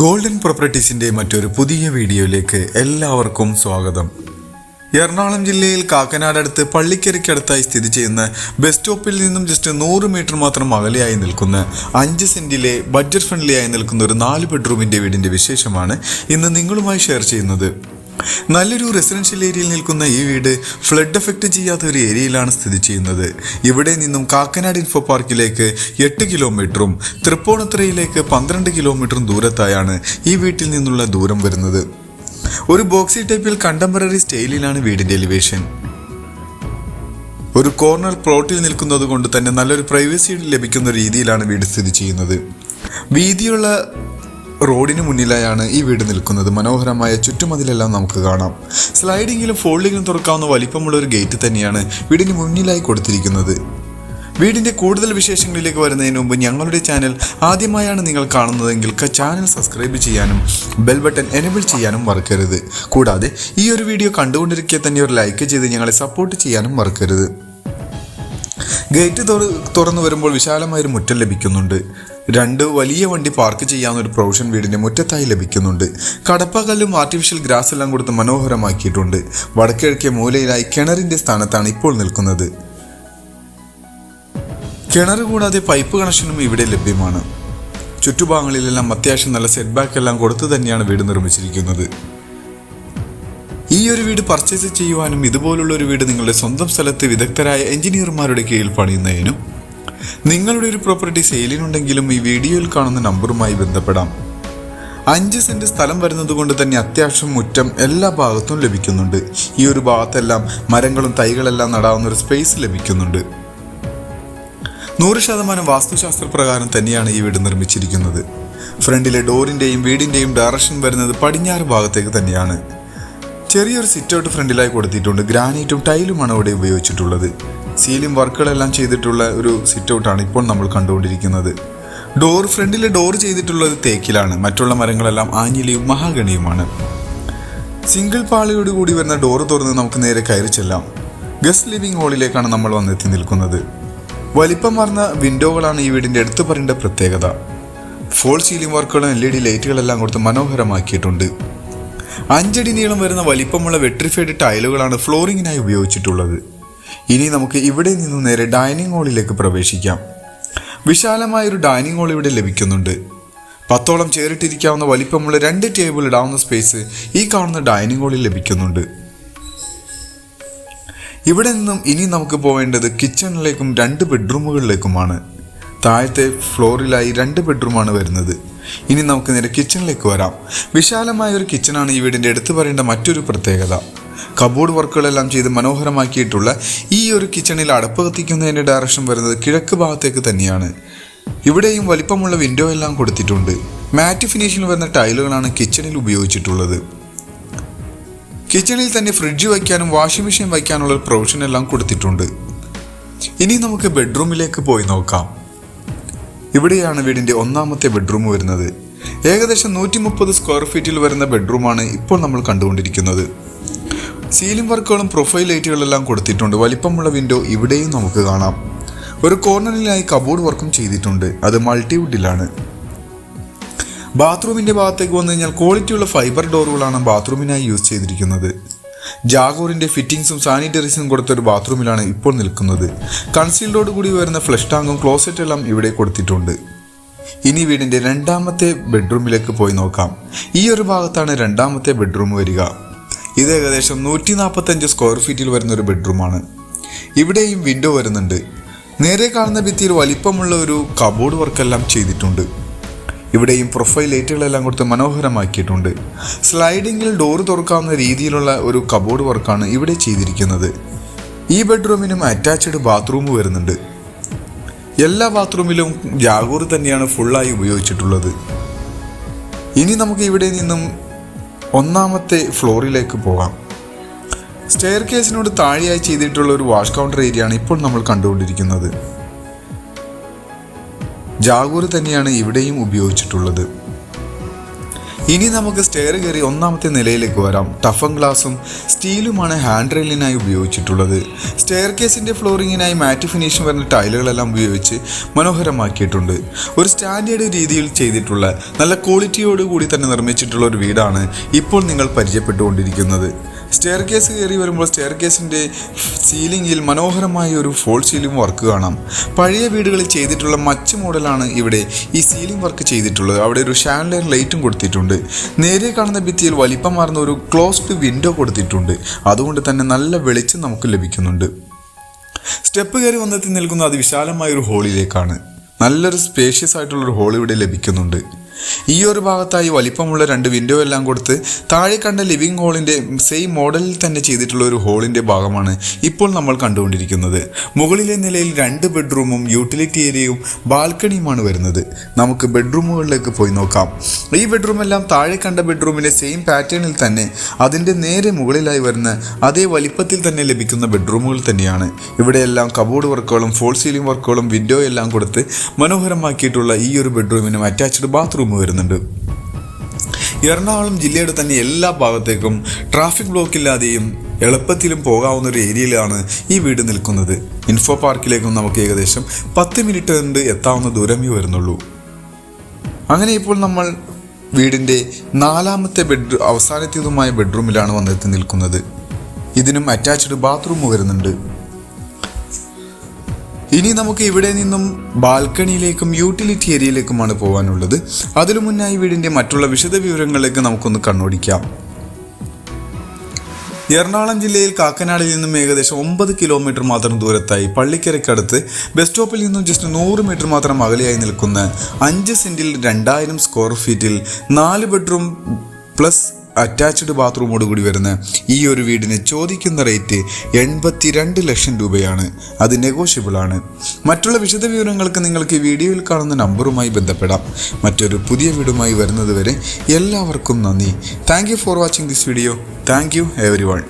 Golden പ്രോപ്പർട്ടീസിന്റെ മറ്റൊരു പുതിയ വീഡിയോയിലേക്ക് എല്ലാവർക്കും സ്വാഗതം. എറണാകുളം ജില്ലയിൽ കാക്കനാടടുത്ത് പള്ളിക്കരയ്ക്കടുത്തായി സ്ഥിതി ചെയ്യുന്ന ബസ് സ്റ്റോപ്പിൽ നിന്നും ജസ്റ്റ് നൂറ് മീറ്റർ മാത്രം അകലെയായി നിൽക്കുന്ന അഞ്ച് സെന്റിലെ ബഡ്ജറ്റ് ഫ്രണ്ട്ലിയായി നിൽക്കുന്ന ഒരു നാല് ബെഡ്റൂമിന്റെ വീടിന്റെ വിശേഷമാണ് ഇന്ന് നിങ്ങളുമായി ഷെയർ ചെയ്യുന്നത്. നല്ലൊരു റെസിഡൻഷ്യൽ ഏരിയയിൽ നിൽക്കുന്ന ഈ വീട് ഫ്ലഡ് എഫക്റ്റ് ചെയ്യാത്ത ഒരു ഏരിയയിലാണ് സ്ഥിതി ചെയ്യുന്നത്. ഇവിടെ നിന്നും കാക്കനാട് ഇൻഫോ പാർക്കിലേക്ക് എട്ട് കിലോമീറ്ററും തൃപ്പൂണിത്തുറയിലേക്ക് പന്ത്രണ്ട് കിലോമീറ്ററും ദൂരത്തായാണ് ഈ വീട്ടിൽ നിന്നുള്ള ദൂരം വരുന്നത്. ഒരു ബോക്സി ടൈപ്പിൽ കണ്ടംപററി സ്റ്റൈലിലാണ് വീടിന്റെ എലിവേഷൻ ഒരു കോർണർ പ്ലോട്ടിൽ നിൽക്കുന്നത് കൊണ്ട് തന്നെ നല്ലൊരു പ്രൈവസി ലഭിക്കുന്ന രീതിയിലാണ് വീട് സ്ഥിതി ചെയ്യുന്നത്. വീതിയുള്ള റോഡിന് മുന്നിലായാണ് ഈ വീട് നിൽക്കുന്നത്. മനോഹരമായ ചുറ്റുമതിലെല്ലാം നമുക്ക് കാണാം. സ്ലൈഡിങ്ങിലും ഫോൾഡിങ്ങിലും തുറക്കാവുന്ന വലിപ്പമുള്ള ഒരു ഗേറ്റ് തന്നെയാണ് വീടിന് മുന്നിലായി കൊടുത്തിരിക്കുന്നത്. വീടിന്റെ കൂടുതൽ വിശേഷങ്ങളിലേക്ക് വരുന്നതിന് മുമ്പ് ഞങ്ങളുടെ ചാനൽ ആദ്യമായാണ് നിങ്ങൾ കാണുന്നതെങ്കിൽ ചാനൽ സബ്സ്ക്രൈബ് ചെയ്യാനും ബെൽ ബട്ടൺ എനേബിൾ ചെയ്യാനും മറക്കരുത്. കൂടാതെ ഈ ഒരു വീഡിയോ കണ്ടുകൊണ്ടിരിക്കെ തന്നെ ഒരു ലൈക്ക് ചെയ്ത് ഞങ്ങളെ സപ്പോർട്ട് ചെയ്യാനും മറക്കരുത്. ഗേറ്റ് തുറ തുറന്നു വരുമ്പോൾ വിശാലമായൊരു മുറ്റം ലഭിക്കുന്നുണ്ട്. രണ്ട് വലിയ വണ്ടി പാർക്ക് ചെയ്യാവുന്ന ഒരു പ്രൊവിഷൻ വീടിന്റെ മുറ്റത്തായി ലഭിക്കുന്നുണ്ട്. കടപ്പകല്ലും ആർട്ടിഫിഷ്യൽ ഗ്രാസ് എല്ലാം കൊടുത്ത് മനോഹരമാക്കിയിട്ടുണ്ട്. വടക്കിഴക്കേ മൂലയിലായി കിണറിന്റെ സ്ഥാനത്താണ് ഇപ്പോൾ നിൽക്കുന്നത്. കിണർ കൂടാതെ പൈപ്പ് കണക്ഷനും ഇവിടെ ലഭ്യമാണ്. ചുറ്റുഭാഗങ്ങളിലെല്ലാം അത്യാവശ്യം നല്ല സെറ്റ് ബാക്ക് എല്ലാം കൊടുത്തു തന്നെയാണ് വീട് നിർമ്മിച്ചിരിക്കുന്നത്. ഈ ഒരു വീട് പർച്ചേസ് ചെയ്യുവാനും ഇതുപോലുള്ള ഒരു വീട് നിങ്ങളുടെ സ്വന്തം സ്ഥലത്ത് വിദഗ്ധരായ എഞ്ചിനീയർമാരുടെ കീഴിൽ പണിയുന്നതിനും നിങ്ങളുടെ ഒരു പ്രോപ്പർട്ടി സെയിലിനുണ്ടെങ്കിലും ഈ വീഡിയോയിൽ കാണുന്ന നമ്പറുമായി ബന്ധപ്പെടാം. അഞ്ച് സെന്റ് സ്ഥലം വരുന്നത് കൊണ്ട് തന്നെ അത്യാവശ്യം മുറ്റം എല്ലാ ഭാഗത്തും ലഭിക്കുന്നുണ്ട്. ഈ ഒരു ഭാഗത്തെല്ലാം മരങ്ങളും തൈകളെല്ലാം നടാവുന്ന ഒരു സ്പേസ് ലഭിക്കുന്നുണ്ട്. നൂറ് ശതമാനം വാസ്തുശാസ്ത്ര പ്രകാരം തന്നെയാണ് ഈ വീട് നിർമ്മിച്ചിരിക്കുന്നത്. ഫ്രണ്ടിലെ ഡോറിന്റെയും വീടിന്റെയും ഡയറക്ഷൻ വരുന്നത് പടിഞ്ഞാറ് ഭാഗത്തേക്ക് തന്നെയാണ്. ചെറിയൊരു സിറ്റൗട്ട് ഫ്രണ്ടിലായി കൊടുത്തിട്ടുണ്ട്. ഗ്രാനൈറ്റും ടൈലുമാണ് അവിടെ ഉപയോഗിച്ചിട്ടുള്ളത്. സീലിംഗ് വർക്കുകളെല്ലാം ചെയ്തിട്ടുള്ള ഒരു സിറ്റൗട്ടാണ് ഇപ്പോൾ നമ്മൾ കണ്ടുകൊണ്ടിരിക്കുന്നത്. ഡോർ ഫ്രണ്ടിലെ ഡോർ ചെയ്തിട്ടുള്ളത് തേക്കിലാണ്. മറ്റുള്ള മരങ്ങളെല്ലാം ആഞ്ഞിലിയും മഹാഗണിയുമാണ്. സിംഗിൾ പാളിയോട് കൂടി വരുന്ന ഡോർ തുറന്ന് നമുക്ക് നേരെ കയറി ചെല്ലാം. ഗസ്റ്റ് ലിവിംഗ് ഹാളിലേക്കാണ് നമ്മൾ വന്നെത്തി നിൽക്കുന്നത്. വലിപ്പമാർന്ന വിൻഡോകളാണ് ഈ വീടിന്റെ എടുത്തു പറയേണ്ട പ്രത്യേകത. ഫോൾ സീലിംഗ് വർക്കുകളും എൽ ഇ ഡി ലൈറ്റുകളെല്ലാം കൊടുത്ത് മനോഹരമാക്കിയിട്ടുണ്ട്. അഞ്ചടി നീളം വരുന്ന വലിപ്പമുള്ള വെട്രിഫൈഡ് ടൈലുകളാണ് ഫ്ലോറിങ്ങിനായി ഉപയോഗിച്ചിട്ടുള്ളത്. ഇനി നമുക്ക് ഇവിടെ നിന്നും നേരെ ഡൈനിങ് ഹാളിലേക്ക് പ്രവേശിക്കാം. വിശാലമായ ഒരു ഡൈനിങ് ഹാൾ ഇവിടെ ലഭിക്കുന്നുണ്ട്. പത്തോളം ചേറിട്ടിരിക്കാവുന്ന വലിപ്പമുള്ള രണ്ട് ടേബിൾ ഇടാവുന്ന സ്പേസ് ഈ കാണുന്ന ഡൈനിങ് ഹാളിൽ ലഭിക്കുന്നുണ്ട്. ഇവിടെ നിന്നും ഇനി നമുക്ക് പോവേണ്ടത് കിച്ചണിലേക്കും രണ്ട് ബെഡ്റൂമുകളിലേക്കുമാണ്. താഴത്തെ ഫ്ലോറിലായി രണ്ട് ബെഡ്റൂമാണ് വരുന്നത്. ഇനി നമുക്ക് നേരെ കിച്ചണിലേക്ക് വരാം. വിശാലമായ ഒരു കിച്ചണാണ് ഈ വീടിന്റെ എടുത്തു പറയേണ്ട മറ്റൊരു പ്രത്യേകത. കബോർഡ് വർക്കുകളെല്ലാം ചെയ്ത് മനോഹരമാക്കിയിട്ടുള്ള ഈ ഒരു കിച്ചണിൽ അടപ്പ് കത്തിക്കുന്നതിന്റെ ഡയറക്ഷൻ വരുന്നത് കിഴക്ക് ഭാഗത്തേക്ക് തന്നെയാണ്. ഇവിടെയും വലിപ്പമുള്ള വിൻഡോ എല്ലാം കൊടുത്തിട്ടുണ്ട്. മാറ്റ് ഫിനിഷിൽ വരുന്ന ടൈലുകളാണ് കിച്ചണിൽ ഉപയോഗിച്ചിട്ടുള്ളത്. കിച്ചണിൽ തന്നെ ഫ്രിഡ്ജ് വയ്ക്കാനും വാഷിംഗ് മെഷീൻ വയ്ക്കാനുള്ള പ്രൊവിഷൻ എല്ലാം കൊടുത്തിട്ടുണ്ട്. ഇനി നമുക്ക് ബെഡ്റൂമിലേക്ക് പോയി നോക്കാം. ഇവിടെയാണ് വീടിന്റെ ഒന്നാമത്തെ ബെഡ്റൂം വരുന്നത്. ഏകദേശം നൂറ്റി മുപ്പത് സ്ക്വയർ ഫീറ്റിൽ വരുന്ന ബെഡ്റൂമാണ് ഇപ്പോൾ നമ്മൾ കണ്ടുകൊണ്ടിരിക്കുന്നത്. സീലിംഗ് വർക്കുകളും പ്രൊഫൈൽ ലൈറ്റുകളെല്ലാം കൊടുത്തിട്ടുണ്ട്. വലിപ്പമുള്ള വിൻഡോ ഇവിടെയും നമുക്ക് കാണാം. ഒരു കോർണറിലായി കബോർഡ് വർക്കും ചെയ്തിട്ടുണ്ട്. അത് മൾട്ടിവുഡിലാണ് ബാത്റൂമിന്റെ ഭാഗത്തേക്ക് വന്നു കഴിഞ്ഞാൽ ക്വാളിറ്റിയുള്ള ഫൈബർ ഡോറുകളാണ് ബാത്റൂമിനായി യൂസ് ചെയ്തിരിക്കുന്നത്. ജാഗോറിന്റെ ഫിറ്റിംഗ്സും സാനിറ്ററീസും കൊടുത്ത ഒരു ബാത്റൂമിലാണ് ഇപ്പോൾ നിൽക്കുന്നത്. കൺസീൽഡോട് കൂടി വരുന്ന ഫ്ലഷ് ടാങ്കും ക്ലോസറ്റ് എല്ലാം ഇവിടെ കൊടുത്തിട്ടുണ്ട്. ഇനി വീടിന്റെ രണ്ടാമത്തെ ബെഡ്റൂമിലേക്ക് പോയി നോക്കാം. ഈ ഒരു ഭാഗത്താണ് രണ്ടാമത്തെ ബെഡ്റൂം വരിക. ഇത് ഏകദേശം നൂറ്റി നാൽപ്പത്തഞ്ച് സ്ക്വയർ ഫീറ്റിൽ വരുന്ന ഒരു ബെഡ്റൂമാണ്. ഇവിടെയും വിൻഡോ വരുന്നുണ്ട്. നേരെ കാണുന്ന ഭിത്തിയിൽ വലിപ്പമുള്ള ഒരു കബോർഡ് വർക്കെല്ലാം ചെയ്തിട്ടുണ്ട്. ഇവിടെയും പ്രൊഫൈൽ ലൈറ്റുകളെല്ലാം കൊടുത്ത് മനോഹരമാക്കിയിട്ടുണ്ട്. സ്ലൈഡിങ്ങിൽ ഡോർ തുറക്കാവുന്ന രീതിയിലുള്ള ഒരു കബോർഡ് വർക്കാണ് ഇവിടെ ചെയ്തിരിക്കുന്നത്. ഈ ബെഡ്റൂമിനും അറ്റാച്ച്ഡ് ബാത്റൂം വരുന്നുണ്ട്. എല്ലാ ബാത്റൂമിലും ജാഗൂർ തന്നെയാണ് ഫുള്ളായി ഉപയോഗിച്ചിട്ടുള്ളത്. ഇനി നമുക്ക് ഇവിടെ നിന്നും ഒന്നാമത്തെ ഫ്ലോറിലേക്ക് പോകാം. സ്റ്റെയർ കേസിനോട് താഴെയായി ചെയ്തിട്ടുള്ള ഒരു വാഷ് കൗണ്ടർ ഏരിയയാണ് ഇപ്പോൾ നമ്മൾ കണ്ടുകൊണ്ടിരിക്കുന്നത്. ജാഗൂർ തന്നെയാണ് ഇവിടെയും ഉപയോഗിച്ചിട്ടുള്ളത്. ഇനി നമുക്ക് സ്റ്റെയർ കയറി ഒന്നാമത്തെ നിലയിലേക്ക് വരാം. ടഫൻ ഗ്ലാസും സ്റ്റീലുമാണ് ഹാൻഡ് റെയിലിനായി ഉപയോഗിച്ചിട്ടുള്ളത്. സ്റ്റെയർ കേസിന്റെ ഫ്ലോറിങ്ങിനായി മാറ്റ് ഫിനിഷ് വരുന്ന ടൈലുകളെല്ലാം ഉപയോഗിച്ച് മനോഹരമാക്കിയിട്ടുണ്ട്. ഒരു സ്റ്റാൻഡേർഡ് രീതിയിൽ ചെയ്തിട്ടുള്ള നല്ല ക്വാളിറ്റിയോടുകൂടി തന്നെ നിർമ്മിച്ചിട്ടുള്ള ഒരു വീടാണ് ഇപ്പോൾ നിങ്ങൾ പരിചയപ്പെട്ടുകൊണ്ടിരിക്കുന്നത്. സ്റ്റെയർ കേസ് കയറി വരുമ്പോൾ സ്റ്റെയർ കേസിന്റെ സീലിംഗിൽ മനോഹരമായ ഒരു ഫോൾ സീലിംഗ് വർക്ക് കാണാം. പഴയ വീടുകളിൽ ചെയ്തിട്ടുള്ള മച്ച് മോഡലാണ് ഇവിടെ ഈ സീലിംഗ് വർക്ക് ചെയ്തിട്ടുള്ളത്. അവിടെ ഒരു ഷാൻഡൈൻ ലൈറ്റും കൊടുത്തിട്ടുണ്ട്. നേരെ കാണുന്ന ഭിത്തിയിൽ വലിപ്പമാർന്ന ഒരു ക്ലോസ്ഡ് വിൻഡോ കൊടുത്തിട്ടുണ്ട്. അതുകൊണ്ട് തന്നെ നല്ല വെളിച്ചം നമുക്ക് ലഭിക്കുന്നുണ്ട്. സ്റ്റെപ്പ് കയറി വന്നെത്തി നിൽക്കുന്ന അതിവിശാലമായ ഒരു ഹോളിലേക്കാണ് നല്ലൊരു സ്പേഷ്യസ് ആയിട്ടുള്ളൊരു ഹോൾ ഇവിടെ ലഭിക്കുന്നുണ്ട്. ഈ ഒരു ഭാഗത്തായി വലിപ്പമുള്ള രണ്ട് വിൻഡോ എല്ലാം കൊടുത്ത് താഴെ കണ്ട ലിവിംഗ് ഹോളിന്റെ സെയിം മോഡലിൽ തന്നെ ചെയ്തിട്ടുള്ള ഒരു ഹോളിന്റെ ഭാഗമാണ് ഇപ്പോൾ നമ്മൾ കണ്ടുകൊണ്ടിരിക്കുന്നത്. മുകളിലെ നിലയിൽ രണ്ട് ബെഡ്റൂമും യൂട്ടിലിറ്റി ഏരിയയും ബാൽക്കണിയുമാണ് വരുന്നത്. നമുക്ക് ബെഡ്റൂമുകളിലേക്ക് പോയി നോക്കാം. ഈ ബെഡ്റൂം എല്ലാം താഴെ കണ്ട ബെഡ്റൂമിലെ സെയിം പാറ്റേണിൽ തന്നെ അതിന്റെ നേരെ മുകളിലായി വരുന്ന അതേ വലിപ്പത്തിൽ തന്നെ ലഭിക്കുന്ന ബെഡ്റൂമുകൾ തന്നെയാണ്. ഇവിടെയെല്ലാം കബോർഡ് വർക്കുകളും ഫോൾ സീലിംഗ് വർക്കുകളും വിൻഡോ എല്ലാം കൊടുത്ത് മനോഹരമാക്കിയിട്ടുള്ള ഈ ഒരു ബെഡ്റൂമിനും അറ്റാച്ച്ഡ് ബാത്റൂം വരുന്നുണ്ട്. എറണാകുളം ജില്ലയുടെ തന്നെ എല്ലാ ഭാഗത്തേക്കും ട്രാഫിക് ബ്ലോക്ക് ഇല്ലാതെയും എളുപ്പത്തിലും പോകാവുന്ന ഒരു ഏരിയയിലാണ് ഈ വീട് നിൽക്കുന്നത്. ഇൻഫോ പാർക്കിലേക്കും നമുക്ക് ഏകദേശം പത്ത് മിനിറ്റ് കൊണ്ട് എത്താവുന്ന ദൂരമേ വരുന്നുള്ളൂ. അങ്ങനെ ഇപ്പോൾ നമ്മൾ വീടിന്റെ നാലാമത്തെ ബെഡ് അവസാനത്തേതുമായ ബെഡ്റൂമിലാണ് വന്നെത്തി നിൽക്കുന്നത്. ഇതിനും അറ്റാച്ച്ഡ് ബാത്റൂം വരുന്നുണ്ട്. ഇനി നമുക്ക് ഇവിടെ നിന്നും ബാൽക്കണിയിലേക്കും യൂട്ടിലിറ്റി ഏരിയയിലേക്കുമാണ് പോകാനുള്ളത്. അതിനു മുന്നായി വീടിന്റെ മറ്റുള്ള വിശദ വിവരങ്ങളിലേക്ക് നമുക്കൊന്ന് കണ്ണോടിക്കാം. എറണാകുളം ജില്ലയിൽ കാക്കനാടിൽ നിന്നും ഏകദേശം ഒമ്പത് കിലോമീറ്റർ മാത്രം ദൂരത്തായി പള്ളിക്കരയ്ക്കടുത്ത് ബസ് സ്റ്റോപ്പിൽ നിന്നും ജസ്റ്റ് നൂറ് മീറ്റർ മാത്രം അകലെയായി നിൽക്കുന്ന അഞ്ച് സെന്റിൽ രണ്ടായിരം സ്ക്വയർ ഫീറ്റിൽ നാല് ബെഡ്റൂം പ്ലസ് അറ്റാച്ച്ഡ് ബാത്റൂമോട് കൂടി വരുന്ന ഈ ഒരു വീടിന് ചോദിക്കുന്ന റേറ്റ് എൺപത്തിരണ്ട് ലക്ഷം രൂപയാണ്. അത് നെഗോഷ്യബിൾ ആണ്. മറ്റുള്ള വിശദ വിവരങ്ങൾക്ക് നിങ്ങൾക്ക് വീഡിയോയിൽ കാണുന്ന നമ്പറുമായി ബന്ധപ്പെടാം. മറ്റൊരു പുതിയ വീടുമായി വരുന്നതുവരെ എല്ലാവർക്കും നന്ദി. Thank for watching this video thank you everyone